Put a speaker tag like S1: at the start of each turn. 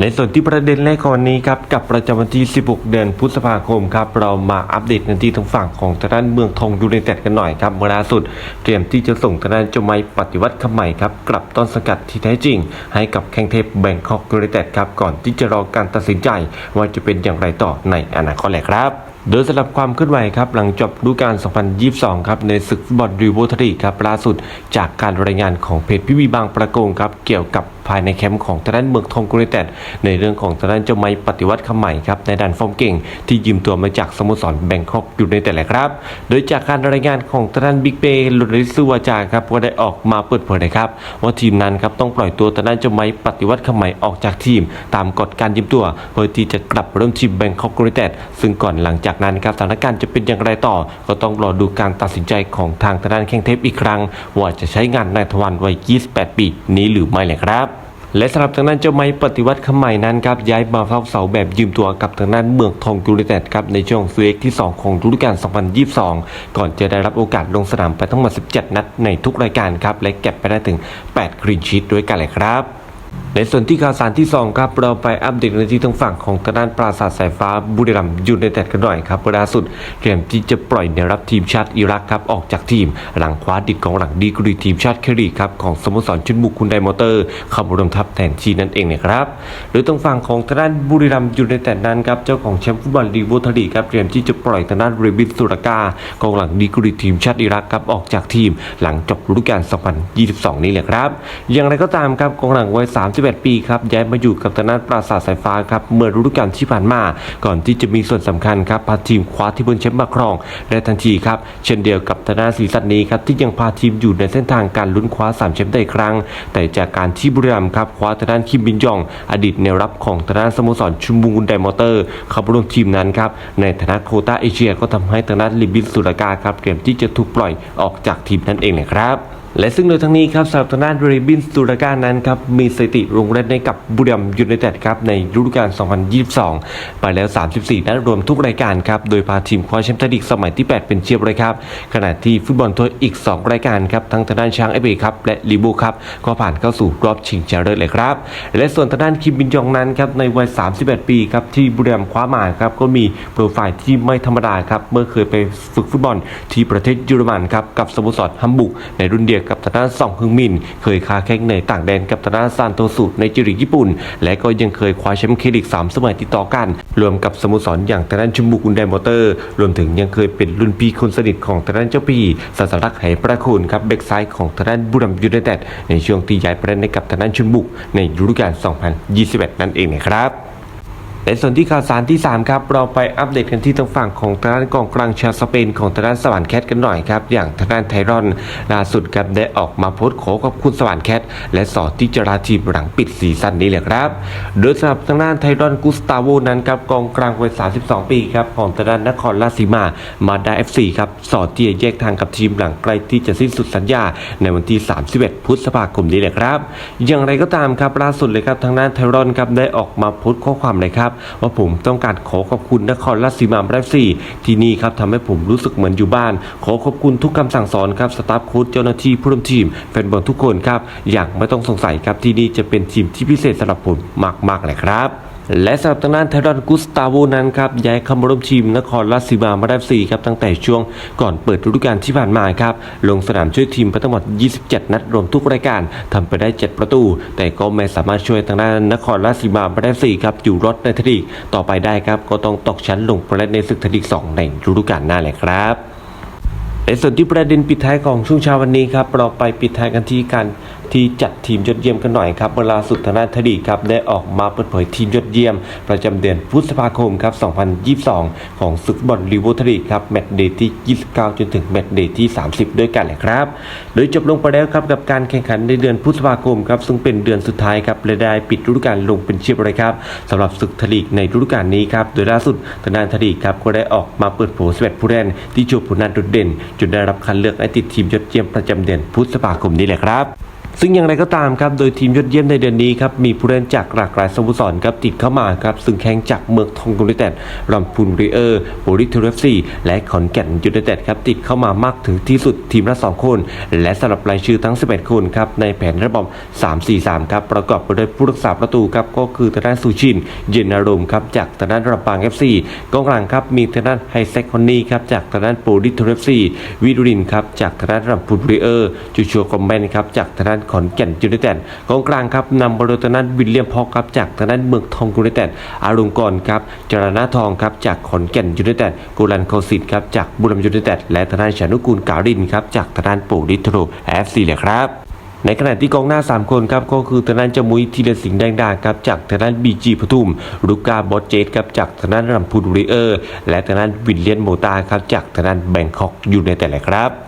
S1: ในส่วนที่ประเด็นแรกวันนี้ครับกับประจำวันที่ 16 เดือนพฤษภาคมครับเรามาอัปเดตกันที่ทางฝั่งของทางด้านเมืองทองยูไนเต็ดกันหน่อยครับเมื่อล่าสุด เตรียมที่จะส่งทางด้านเจาไม้ปฏิวัติคำใหม่ครับกลับต้นสกัดที่แท้จริง ให้กับแข้งเทพแบงคอกยูไนเต็ดครับก่อนที่จะรอการตัดสินใจ ว่าจะเป็นอย่างไรต่อในอนาคตแหละครับโดยสำหรับความเคลื่อนไหวครับหลังจบฤดูกาล 2022 ครับในศึกฟุตบอลรีโวทรีครับล่าสุด จากการรายงานของเพจพิวีบางประกงครับเกี่ยวกับ ภายในแคมป์ของทางด้านเมืองทองยูไนเต็ดในเรื่องของทางด้านเจ้าไม้ปฏิวัติคำใหม่ครับในด้านฟอร์มเก่ง ที่ยืมตัวมาจากสโมสรแบงคอกอยูไนเต็ดแหละครับ โดยจากการรายงานของทางด้านบิ๊กเบย์ลุริสุวาจาครับก็ได้ออกมาเปิดเผยนะครับว่าทีมนั้นครับต้องปล่อยตัวทางด้านเจ้าไม้ปฏิวัติคำใหม่ออกจากทีม ตามกฎการยืมตัวเพื่อที่จะกลับเริ่มทีมแบงคอกยูไนเต็ดซึ่งก่อนหลังจากนั้นครับสถานการณ์จะเป็นอย่างไรต่อ ก็ต้องรอดูการตัดสินใจของทางทางด้านแข้งเทพอีกครั้ง ว่าจะใช้งานนายทวันวัย 28 ปีนี้หรือไม่แหละครับ และสำหรับทางด้านเจ้าไม้ปฏิวัติคำใหม่นั้นครับย้ายมาเฝ้าเสาแบบยืมตัวกับทางด้านเมืองทองยูไนเต็ดครับในช่วงซีเอ็กที่ 2 ของฤดูกาล 2022 ก่อนจะได้รับโอกาสลงสนามไปทั้งหมด 17 นัดในทุกรายการครับและเก็บไปได้ถึง 8 ครีนชีตด้วยกันเลยครับ ในส่วนที่ข่าวสารที่ 2 ครับเราไปอัปเดตในที่ทางฝั่งของทางด้านปราสาทสายฟ้าบุรีรัมย์ยูไนเต็ดกันหน่อยครับล่าสุดเตรียมที่จะปล่อยแนรับทีมชาติอิรักครับออกจากทีม หลังคว้าดิดของหลังดีกรีทีมชาติเครีครับของสโมสรชุดบุกคุณไดมอเตอร์เข้ารวมทัพแทนชีนั่นเองนะครับโดยทางฝั่งของทางด้านบุรีรัมย์ยูไนเต็ดนั้นครับเจ้าของแชมป์ฟุตบอลลีกโวทรีครับเตรียมที่จะปล่อยทางด้านเรบินสุรากากองหลังดีกรีทีมชาติอิรักครับออกจากทีม หลังจบฤดูกาล 2022 นี้แหละครับอย่างไรก็ตามครับกองหลังวัย31ปีครับย้ายมาอยู่กับทางด้านปราสาทสายฟ้าครับเมื่อฤดูกาลที่ผ่านมา ก่อนที่จะมีส่วนสำคัญครับพาทีมคว้าที่บนแชมป์มาครองได้ทันทีครับเช่นเดียวกับทางด้านซีซั่นนี้ครับที่ยังพาทีมอยู่ในเส้นทางการลุ้นคว้าสามแชมป์ได้ครั้ง แต่จากการที่บุรีรัมย์ครับคว้าทางด้านคิมบินยอง อดีตแนวรับของทางด้านสโมสรชุมบุงกุนไดมอเตอร์เข้าร่วมทีมนั้นครับในฐานะโคต้าเอเชียก็ทำให้ทางด้านลิบินสุรากาครับเตรียมที่จะถูกปล่อยออกจากทีมนั่นเองนะครับ และซึ่งโดยทั้งนี้ครับสำหรับทางด้านเรบินสุรการนั้นครับมีสถิติลงเล่นในกับบุรีรัมยูไนเต็ดครับในฤดูกาล 2022 ไปแล้ว 34 นัดรวมทุกรายการครับโดยพาทีมคว้าแชมป์ไทยลีกสมัยที่ 8 เป็นเชียบเลยครับขณะที่ฟุตบอลถ้วยอีก 2 รายการครับทั้งทางด้านช้างเอเบครับและลีบูครับก็ผ่านเข้าสู่รอบชิงชนะเลิศเลยครับและส่วนทางด้านคิมบินยองนั้นครับในวัย 31 ปีครับที่บุรีรัมคว้ามาครับก็มีโปรไฟล์ที่ไม่ธรรมดาครับเมื่อเคยไปฝึกฟุตบอลที่ประเทศเยอรมันครับกับสโมสรฮัมบุกในรุ่นเดียวกับทางด้านซองฮึงมิน เคยค้าแข่งในต่างแดนกับทางด้านซานโตสุในจิริญี่ปุ่น และก็ยังเคยคว้าแชมป์เคลิก 3 สมัยติดต่อกัน รวมกับสโมสรอย่างทางด้านชุมบุกุนไดมอเตอร์ รวมถึงยังเคยเป็นรุ่นพี่คนสนิทของทางด้านเจ้าพี่ศาสลักไหประคุณครับเบกซ้ายของทางด้านบุรีรัมย์ยูไนเต็ดในช่วงที่ย้ายไปเล่นในกับทางด้านชุมบุกในฤดูกาล 2021 นั่นเองนะครับ ในส่วนที่ข่าวสารที่ 3 ครับ เราไปอัปเดตกันที่ทางฝั่งของทางด้านกองกลางชาวสเปนของทางด้านสวรรค์แคทกันหน่อยครับ อย่างทางด้านไทรอนล่าสุดครับได้ออกมาโพสต์ขอขอบคุณสวรรค์แคทและสอนที่จะลาทีมหลังปิดซีซั่นนี้เลยครับ โดยสำหรับทางด้านไทรอนกุสตาโวนั้นครับกองกลางวัย 32 ปีครับของทางด้านนครราชสีมามาดาเอฟซีครับสอนที่แยกทางกับทีมหลังใกล้ที่จะสิ้นสุดสัญญา ในวันที่ 31 พฤษภาคมนี้เลยครับ อย่างไรก็ตามครับล่าสุดเลยครับทางด้านไทรอนครับได้ออกมาโพสต์ข้อความเลยครับว่าผมต้องการขอขอบคุณนครราชสีมาแรฟซี่ที่นี่ครับทำให้ผมรู้สึกเหมือนอยู่บ้าน ขอขอบคุณทุกคำสั่งสอนครับสตาฟโค้ชเจ้าหน้าที่ผู้ร่วมทีมแฟนบอลทุกคนครับอย่างไม่ต้องสงสัยครับที่นี่จะเป็นทีมที่พิเศษสำหรับผมมากๆเลยครับ และสำหรับทางด้านไทรอนกุสตาโวนั้นครับย้ายเข้ามาร่วมทีมนครราชสีมามาได้สี่ครับตั้งแต่ช่วงก่อนเปิดฤดูกาลที่ผ่านมาครับลงสนามช่วยทีมไปทั้งหมด 27 นัดรวมทุกรายการทำไปได้ 7 ประตู แต่ก็ไม่สามารถช่วยทางด้านนครราชสีมามาได้สี่ครับอยู่รอดในทลีกต่อไปได้ครับก็ต้องตกชั้นลงไปเล่นในศึกทลีก2ในฤดูกาลหน้าเลยครับในส่วนที่ประเด็นปิดท้ายของช่วงเช้าวันนี้ครับเราไปปิดท้ายกันที่การ ที่จัดทีมยอดเยี่ยมกันหน่อยครับเวลาสุดทางด้านทดีครับได้ออกมาเปิดเผยทีมยอดเยี่ยม ประจำเดือนพฤษภาคมครับ 2022 ของศึกบอลลีโวทรีครับแมตช์เดย์ที่ 29 จนถึงแมตช์เดย์ที่ 30 ด้วยกันเลยครับ โดยจบลงไปแล้วครับกับการแข่งขันในเดือนพฤษภาคมครับซึ่งเป็นเดือนสุดท้ายครับและได้ปิดฤดูกาลลงเป็นเชียบเลยครับสำหรับศึกทลีกในฤดูกาลนี้ครับโดยล่าสุดทางด้านทลีครับก็ได้ออกมาเปิดเผย11ผู้เล่นที่โชว์ผลงานโดดเด่นจนได้รับคัดเลือกให้ติดทีมยอดเยี่ยมประจำเดือนพฤษภาคมนี้แหละครับ
S2: ซึ่งอย่างไรก็ตามครับ โดยทีมยอดเยี่ยมในเดือนนี้ครับ มีผู้เล่นจากหลากหลายสโมสรครับติดเข้ามาครับ ซึ่งแข่งจากเมืองทองยูไนเต็ดลำพูนรีเออร์โบริทูเรฟซีและขอนแก่นยูไนเต็ดครับติดเข้ามามากถึงที่สุดทีมละ 2 คน และสำหรับรายชื่อทั้ง 11 คนครับในแผนระบบ3-4-3 ครับประกอบไปด้วยผู้รักษาประตูครับก็คือทางด้านสุชิน เย็นอารมณ์ครับจากทางด้านระบางเอฟซีกองกลางครับมีทางด้านไฮเซคคอนนี่ครับจากทางด้านโปรดิทูเรฟซีวิดุรินครับจากทางด้านลำพูนรีเออร์จูชัวคอมแมนครับจากทางด้านขอนแก่นยูไนเต็ดกองกลางครับนำบริทางด้นวิลเลียมพอกครับจากทางด้านเมืองทองยูไนเต็ดอารมณ์กรครับจรณาทองครับจากขอนแก่นยูไนเต็ดกูรันโคสิตครับจากบุรีรัมย์ยูไนเต็ดและทางด้านชานุกูลกาลินครับจากทางด้านโปรดิทูเอฟซีเลยครับในขณะที่กองหน้า 3 คนครับก็คือทางด้านจมุยทีละสิงห์แดงดาครับจากทางด้านบีจีปทุมลูกาบอสเจตครับจากทางด้านรัมพูนรีเออร์ และทางด้านวิลเลียนโมตาครับจากทางด้านแบงคอกอยู่ในแต่ละครับ